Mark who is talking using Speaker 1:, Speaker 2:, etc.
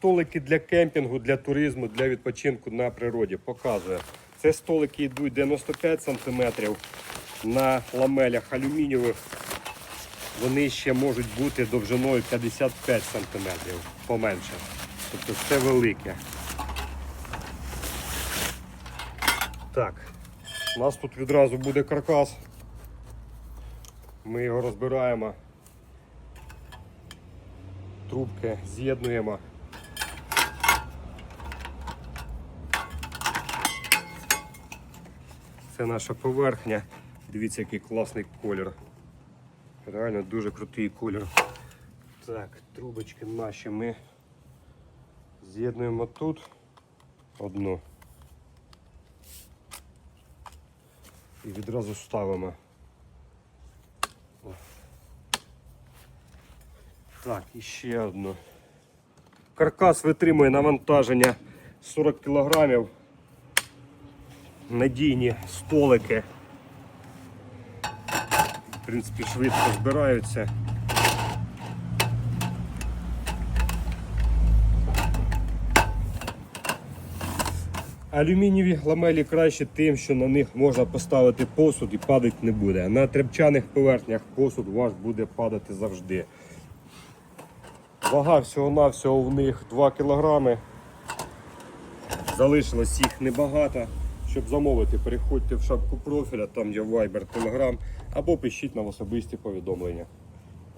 Speaker 1: столики для кемпінгу, для туризму, для відпочинку на природі. Показує. Це столики йдуть 95 см на ламелях алюмінієвих. Вони ще можуть бути довжиною 55 см поменше. Тобто це велике. Так, у нас тут відразу буде каркас. Ми його розбираємо. Трубки з'єднуємо. Це наша поверхня. Дивіться, який класний колір. Реально дуже крутий колір. Так, трубочки наші ми з'єднуємо тут одну. І відразу ставимо. Так, і ще одну. Каркас витримує навантаження 40 кг. Надійні столики. В принципі, швидко збираються. Алюмінієві ламелі краще тим, що на них можна поставити посуд і падати не буде. На тряпчаних поверхнях посуд ваш буде падати завжди. Вага всього-навсього в них 2 кг. Залишилось їх небагато. Щоб замовити, переходьте в шапку профіля, там є Viber, Telegram, або пишіть нам особисті повідомлення.